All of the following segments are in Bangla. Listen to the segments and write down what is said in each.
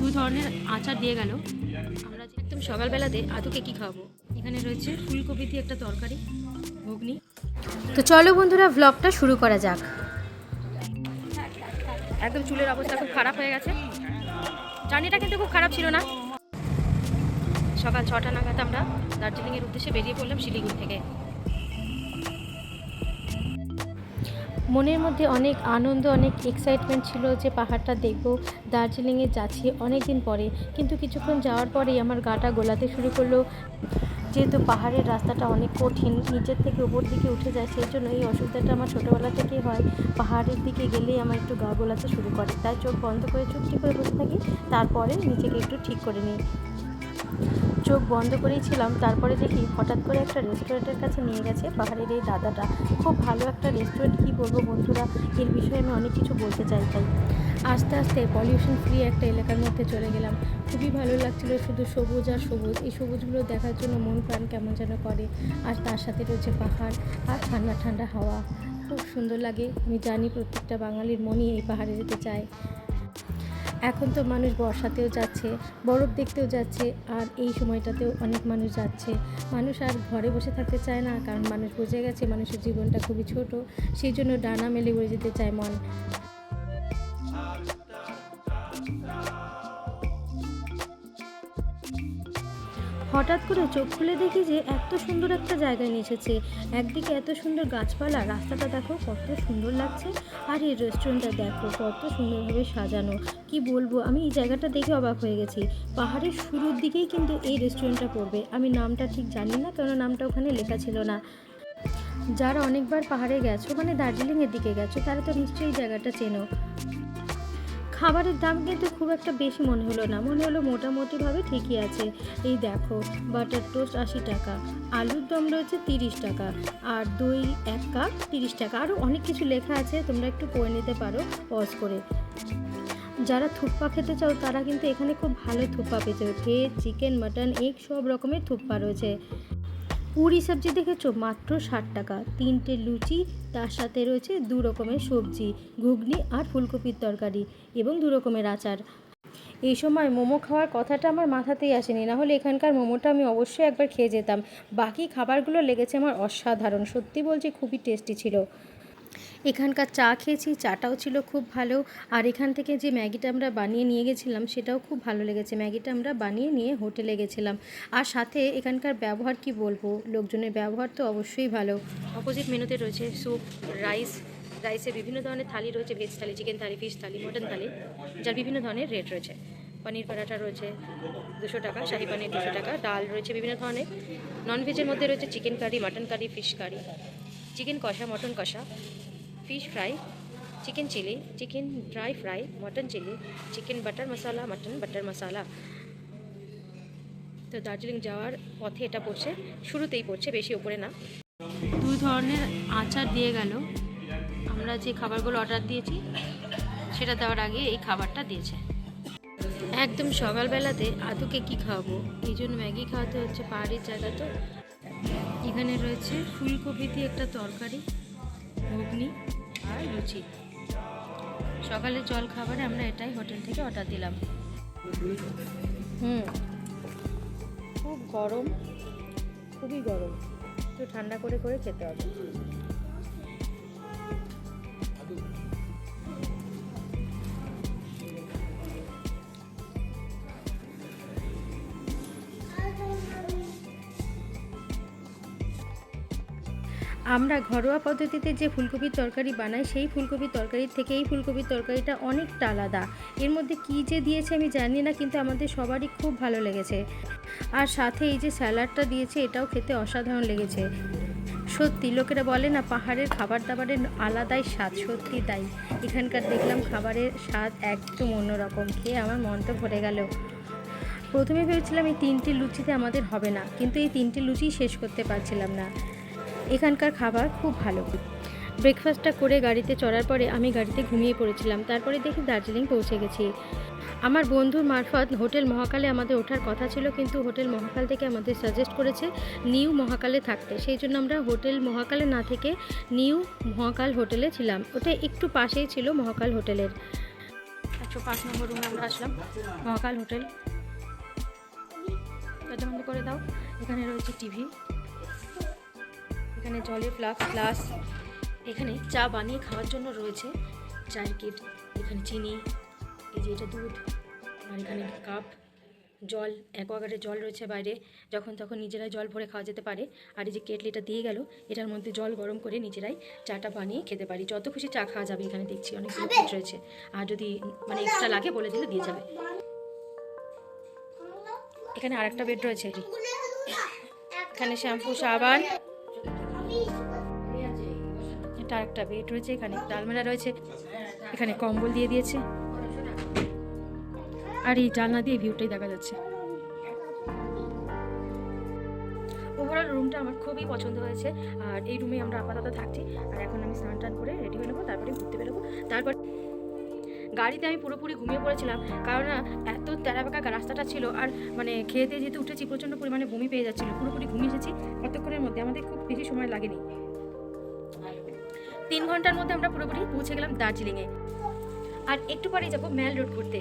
দুই ধরনের আচার দিয়ে গেল। আমরা একদম সকালবেলাতে আদুকে কি খাব এখানে রয়েছে ফুলকপি দিয়ে একটা তরকারি ঘুগনি। তো চলো বন্ধুরা ব্লগটা শুরু করা যাক। একদম চুলের অবস্থা খুব খারাপ হয়ে গেছে। জার্নিটা কিন্তু খুব খারাপ ছিল না। সকাল ছটা নাগাদ আমরা দার্জিলিংয়ের উদ্দেশ্যে বেরিয়ে পড়লাম শিলিগুড়ি থেকে। মনের মধ্যে অনেক আনন্দ, অনেক এক্সাইটমেন্ট ছিল যে পাহাড়টা দেখব, দার্জিলিংয়ে যাচ্ছি অনেক দিন পরে। কিন্তু কিছুক্ষণ যাওয়ার পরেই আমার গাটা গোলাতে শুরু করল। যেহেতু পাহাড়ের রাস্তাটা অনেক কঠিন, নিচের থেকে উপর দিকে উঠে যায়, সেই জন্য এই অসুবিধাটা আমার ছোটোবেলা থেকেই হয়। পাহাড়ের দিকে গেলেই আমার একটু গা গোলাতে শুরু করে। তাই চোখ বন্ধ করে চুপটি করে বসে থাকি, তারপরে নিজেকে একটু ঠিক করে নিই। চোখ বন্ধ করেই ছিলাম। তারপরে দেখি হঠাৎ করে একটা রেস্টুরেন্টের কাছে নিয়ে গেছে পাহাড়ের এই দাদাটা। খুব ভালো একটা রেস্টুরেন্ট, কী বলব বন্ধুরা? এর বিষয়ে আমি অনেক কিছু বলতে চাই তাই। আস্তে আস্তে পলিউশন ফ্রি একটা এলাকার মধ্যে চলে গেলাম। খুবই ভালো লাগছিল শুধু সবুজ আর সবুজ। এই সবুজগুলো দেখার জন্য মন প্রাণ কেমন যেন করে। আর তার সাথে রয়েছে পাহাড় আর ঠান্ডা ঠান্ডা হাওয়া। খুব সুন্দর লাগে। আমি জানি প্রত্যেকটা বাঙালির মনই এই পাহাড়ে যেতে চায়। এখন তো মানুষ বর্ষাতেও যাচ্ছে, বরফ দেখতেও যাচ্ছে, আর এই সময়টাতেও অনেক মানুষ যাচ্ছে। মানুষ আর ঘরে বসে থাকতে চায় না, কারণ মানুষ বুঝে গেছে মানুষের জীবনটা খুবই ছোট, সেই জন্য ডানা মেলে উড়ে যেতে চায় মন। হঠাৎ করে চোখ খুলে দেখি যে এত সুন্দর একটা জায়গায় নিয়ে এসেছে। একদিকে এত সুন্দর গাছপালা, রাস্তাটা দেখো কত সুন্দর লাগছে। আর এই রেস্টুরেন্টটা দেখো কত সুন্দরভাবে সাজানো। কি বলব, আমি এই জায়গাটা দেখে অবাক হয়ে গেছি। পাহাড়ের শুরুর দিকেই কিন্তু এই রেস্টুরেন্টটা পড়বে। আমি নামটা ঠিক জানি না কেন নামটা ওখানে লেখা ছিল না। যারা অনেকবার পাহাড়ে গেছো মানে দার্জিলিংয়ের দিকে গেছো, তারা তো নিশ্চয়ই জায়গাটা চেনো। খাবারের দাম কিন্তু খুব একটা বেশি মনে হলো না। মনে হলো মোটামুটিভাবে ঠিকই আছে। এই দেখো, বাটার টোস্ট আশি টাকা, আলুর দম রয়েছে তিরিশ টাকা, আর দই এক কাপ তিরিশ টাকা। আরও অনেক কিছু লেখা আছে, তোমরা একটু পড়ে নিতে পারো পজ করে। যারা থুপ্পা খেতে চাও, তারা কিন্তু এখানে খুব ভালো থুপ্পা পেয়ে যাবে। ভেজ, চিকেন, মাটন, এগ, সব রকমের থুপ্পা রয়েছে। পুরি সবজি দেখেছ? মাত্র ষাট টাকা। তিনটে লুচি, তার সাথে রয়েছে দু রকমের সবজি, ঘুগনি আর ফুলকপির তরকারি এবং দু রকমের আচার। এই সময় মোমো খাওয়ার কথাটা আমার মাথাতেই আসেনি। না হলে এখানকার মোমোটা আমি অবশ্যই একবার খেয়ে যেতাম। বাকি খাবারগুলো লেগেছে আমার অসাধারণ। সত্যি বলছি, খুবই টেস্টি ছিল। এখানকার চা খেয়েছি, চাটাও ছিল খুব ভালো। আর এখান থেকে যে ম্যাগিটা আমরা বানিয়ে নিয়ে গেছিলাম, সেটাও খুব ভালো লেগেছে। ম্যাগিটা আমরা বানিয়ে নিয়ে হোটেলে গেছিলাম। আর সাথে এখানকার ব্যবহার কি বলব? লোকজনের ব্যবহার তো অবশ্যই ভালো। অপোজিট মেনুতে রয়েছে স্যুপ রাইস রাইসে বিভিন্ন ধরনের থালি রয়েছে veg thali chicken thali fish thali mutton thali, যার বিভিন্ন ধরনের রেট রয়েছে। পনির পরাঠা রয়েছে দুশো টাকা, শাহি পানির দুশো টাকা, ডাল রয়েছে বিভিন্ন ধরনের। ননভেজের মধ্যে রয়েছে chicken curry mutton curry fish curry chicken kosha mutton kosha. Fish fry chicken chilli chicken dry fry mutton chilli chicken butter masala mutton butter masala তো দার্জিলিং যাওয়ার পথে এটা পড়ছে শুরুতেই পড়ছে বেশি উপরে না। দুই ধরনের আচার দিয়ে গেল। আমরা যে খাবারগুলো অর্ডার দিয়েছি সেটা দেওয়ার আগে এই খাবারটা দিয়েছে। একদম সকালবেলাতে আদুকে কি খাওয়াবো? এই জন্য ম্যাগি খাওয়াতে হচ্ছে পাহাড়ির জায়গা তো। এখানে রয়েছে ফুলকপি দিয়ে একটা তরকারি ঘুগনি। লুচি সকালে জল খাবারে, আমরা এটাই হোটেল থেকে অর্ডার দিলাম। হুম। খুব গরম। খুবই গরম। একটু ঠান্ডা করে করে খেতে হবে। আমরা ঘরোয়া পদ্ধতিতে যে ফুলকপির তরকারি বানাই, সেই ফুলকপির তরকারির থেকে এই ফুলকপির তরকারিটা অনেকটা আলাদা। এর মধ্যে কী যে দিয়েছে আমি জানি না, কিন্তু আমাদের সবারই খুব ভালো লেগেছে। আর সাথে এই যে স্যালাডটা দিয়েছে, এটাও খেতে অসাধারণ লেগেছে। সত্যি, লোকেরা বলে না, পাহাড়ের খাবার দাবারের আলাদাই স্বাদ। সত্যি তাই। এখানকার দেখলাম খাবারের স্বাদ একদম অন্যরকম। খেয়ে আমার মন তো ভরে গেল। প্রথমে ভেবেছিলাম এই তিনটে লুচিতে আমাদের হবে না, কিন্তু এই তিনটে লুচি শেষ করতে পারছিলাম না। এখানকার খাবার খুব ভালো। ব্রেকফাস্টটা করে গাড়িতে চড়ার পরে আমি গাড়িতে ঘুমিয়ে পড়েছিলাম। তারপরে দেখি দার্জিলিং পৌঁছে গেছি। আমার বন্ধুর মারফত হোটেল মহাকালে আমাদের ওঠার কথা ছিল, কিন্তু হোটেল মহাকাল থেকে আমাদের সাজেস্ট করেছে নিউ মহাকালে থাকতে। সেই জন্য আমরা হোটেল মহাকালে না থেকে নিউ মহাকাল হোটেলে ছিলাম। ওটা একটু পাশেই ছিল মহাকাল হোটেলের। একশো পাঁচ নম্বর রুমে আমরা আসলাম। মহাকাল হোটেল। করে দাও। এখানে রয়েছে টিভি। এখানে জলের ফ্লাক্স গ্লাস এখানে চা বানিয়ে খাওয়ার জন্য রয়েছে চায়ের কিট এখানে চিনি এই যে এটা দুধ আর এখানে কাপ জল অ্যাকোয়াগার্ডের জল রয়েছে বাইরে যখন তখন নিজেরাই জল ভরে খাওয়া যেতে পারে আর এই যে কেটলিটা দিয়ে গেল এটার মধ্যে জল গরম করে নিজেরাই চাটা বানিয়ে খেতে পারি যত খুশি চা খাওয়া যাবে এখানে দেখছি অনেকগুলো প্লেট রয়েছে আর যদি মানে এক্সট্রা লাগে বলে দিলে দিয়ে যাবে। এখানে আরেকটা বেড রয়েছে এখানে শ্যাম্পু সাবান এটা আরেকটা বেড রয়েছে, এখানে একটা রয়েছে, এখানে কম্বল দিয়ে দিয়েছে। আর এই জানলা দিয়ে ভিউটাই দেখা যাচ্ছে। ওভারঅল রুমটা আমার খুবই পছন্দ হয়েছে, আর এই রুমে আমরা আপাতত থাকছি। আর এখন আমি স্নান টান করে রেডি হয়ে নেব, তারপরে ঘুরতে বেরোবো। তারপর গাড়িতে আমি পুরোপুরি ঘুমিয়ে পড়েছিলাম, কারণ এত তেরাবাঁকা রাস্তাটা ছিল, আর মানে খেয়ে দিয়ে যেহেতু উঠেছি, প্রচণ্ড পরিমাণে বমি পেয়ে যাচ্ছিল, পুরোপুরি ঘুমিয়ে এসেছি। কতক্ষণের মধ্যে আমাদের খুব বেশি সময় লাগেনি। তিন ঘণ্টার মধ্যে আমরা পুরোপুরি পৌঁছে গেলাম দার্জিলিংয়ে। আর একটু পরেই যাব ম্যাল রোড ঘুরতে।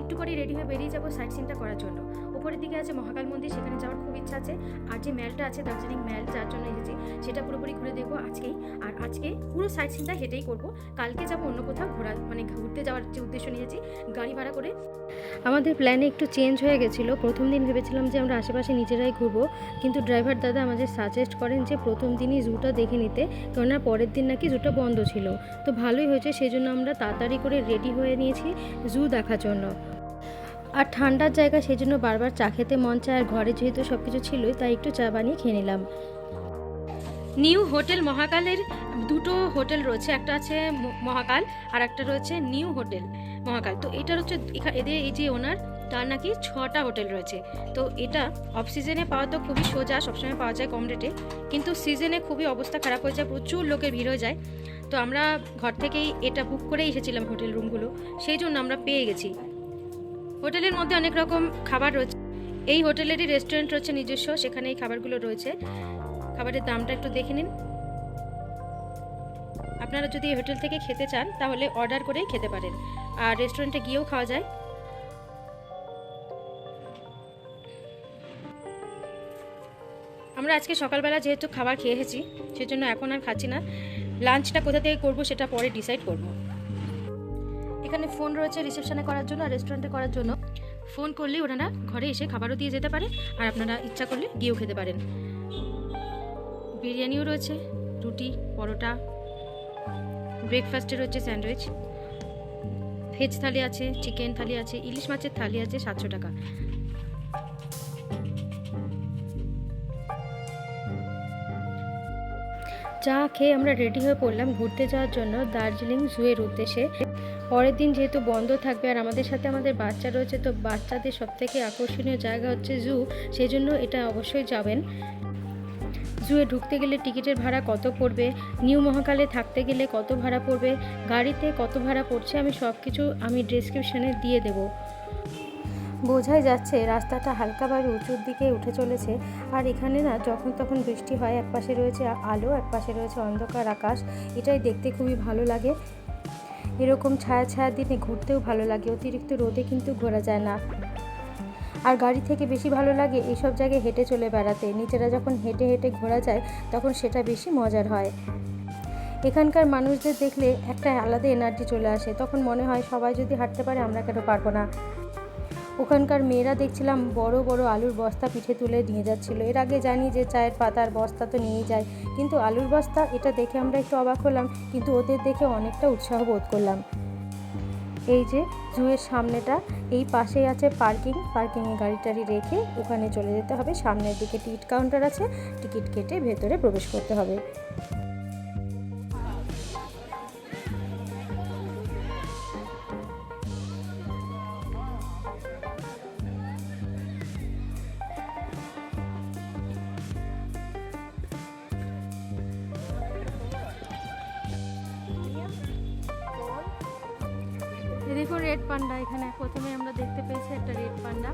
একটু পরেই রেডি হয়ে বেরিয়ে যাব সাইট সিনটা করার জন্য। উপরের দিকে আছে মহাকাল মন্দির, সেখানে যাওয়ার খুব ইচ্ছা আছে। আর যে ম্যালটা আছে, দার্জিলিং ম্যাল, যার জন্য এসেছি সেটা পুরোপুরি ঘুরে দেখব আজকেই। আর আজকে পুরো সাইট সিনটা হেঁটেই করব। কালকে যাব অন্য কোথাও ঘোরা মানে ঘুরতে যাওয়ার যে উদ্দেশ্য নিয়েছি, গাড়ি ভাড়া করে। আমাদের প্ল্যানে একটু চেঞ্জ হয়ে গেছিল। প্রথম দিন ভেবেছিলাম যে আমরা আশেপাশে নিজেরাই ঘুরবো। কিন্তু ড্রাইভার দাদা আমাদের সাজেস্ট করেন যে প্রথম দিনই জুটা দেখে নিতে। কেননা পরের দিন নাকি জুটা বন্ধ ছিল। তো ভালোই হয়েছে সেই জন্য আমরা তাড়াতাড়ি করে রেডি হয়ে নিয়েছি জু দেখার জন্য। আর ঠান্ডার জায়গা সেই জন্য বারবার চা খেতে মন চায়, আর ঘরে যেহেতু সব কিছু ছিলই, তাই একটু চা বানিয়ে খেয়ে নিলাম। নিউ হোটেল মহাকালের দুটো হোটেল রয়েছে, একটা আছে মহাকাল আর একটা রয়েছে নিউ হোটেল মহাকাল। তো এটা হচ্ছে এদের এই যে ওনার, তার নাকি ছটা হোটেল রয়েছে। তো এটা অফ সিজনে পাওয়া তো খুবই সোজা, সবসময় পাওয়া যায় কম রেটে কিন্তু সিজনে খুবই অবস্থা খারাপ হয়ে যায়, প্রচুর লোকের ভিড় হয়ে যায়। তো আমরা ঘর থেকেই এটা বুক করেই এসেছিলাম হোটেল রুমগুলো সেই জন্য আমরা পেয়ে গেছি। হোটেলের মধ্যে অনেক রকম খাবার রয়েছে। এই হোটেলেরই রেস্টুরেন্ট রয়েছে নিজস্ব সেখানে এই খাবারগুলো রয়েছে। খাবারের দামটা একটু দেখে নিন। আপনারা যদি এই হোটেল থেকে খেতে চান, তাহলে অর্ডার করেই খেতে পারেন। আর রেস্টুরেন্টে গিয়েও খাওয়া যায়। আমরা আজকে সকালবেলা যেহেতু খাবার খেয়ে এসেছি, সেজন্য এখন আর খাচ্ছি না। লাঞ্চটা কোথা থেকে করব, সেটা পরে ডিসাইড করব। এখানে ফোন রয়েছে রিসেপশনে করার জন্য আর রেস্টুরেন্টে করার জন্য। ফোন করলেই ওনারা ঘরে এসে খাবারও দিয়ে যেতে পারে আর আপনারা ইচ্ছা করলে গিয়েও খেতে পারেন। বিরিয়ানিও রয়েছে, রুটি, পরোটা ব্রেকফাস্টে রয়েছে স্যান্ডউইচ ভেজ থালি আছে চিকেন থালি আছে, ইলিশ মাছের থালি আছে সাতশো টাকা। চা খেয়ে আমরা রেডি হয়ে পড়লাম ঘুরতে যাওয়ার জন্য দার্জিলিং জুয়ের উদ্দেশ্যে। পরের দিন যেহেতু বন্ধ থাকবে আর আমাদের সাথে আমাদের বাচ্চা রয়েছে, তো বাচ্চাদের সব থেকে আকর্ষণীয় জায়গা হচ্ছে জু সেই জন্য এটা অবশ্যই যাবেন। জুয়ে ঢুকতে গেলে টিকিটের ভাড়া কত পড়বে? নিউ মহাকালে থাকতে গেলে কত ভাড়া পড়বে? গাড়িতে কত ভাড়া পড়ছে? আমি সব কিছু আমি ডেসক্রিপশানে দিয়ে দেবো। বোঝাই যাচ্ছে রাস্তাটা হালকা বাড়ি উঁচুর দিকে উঠে চলেছে। আর এখানে না যখন তখন বৃষ্টি হয় এক পাশে রয়েছে আলো এক পাশে রয়েছে অন্ধকার আকাশ। এটাই দেখতে খুবই ভালো লাগে। এরকম ছায়া ছায়া দিনে ঘুরতেও ভালো লাগে। অতিরিক্ত রোদে কিন্তু ঘোরা যায় না। আর গাড়ি থেকে বেশি ভালো লাগে এইসব জায়গায় হেঁটে চলে বেড়াতে। নিজেরা যখন হেঁটে হেঁটে ঘোরা যায়, তখন সেটা বেশি মজার হয়। এখানকার মানুষদের দেখলে একটা আলাদা এনার্জি চলে আসে। তখন মনে হয় সবাই যদি হাঁটতে পারে, আমরা কেন পারব না? ওখানকার মেয়েরা দেখছিলাম বড় বড় আলুর বস্তা পিঠে তুলে নিয়ে যাচ্ছিল। এর আগে জানি যে চায়ের পাতার বস্তা তো নিয়েই যায়, কিন্তু আলুর বস্তা এটা দেখে আমরা একটু অবাক হলাম, কিন্তু ওদের দেখে অনেকটা উৎসাহ বোধ করলাম। এই যে জুয়ের সামনেটা, এই পাশেই আছে পার্কিং পার্কিংয়ে গাড়ি টাড়ি রেখে ওখানে চলে যেতে হবে। সামনের দিকে টিকিট কাউন্টার আছে, টিকিট কেটে ভেতরে প্রবেশ করতে হবে। দেখুন রেড পান্ডা এখানে। প্রথমে আমরা দেখতে পেয়েছি একটা রেড পান্ডা।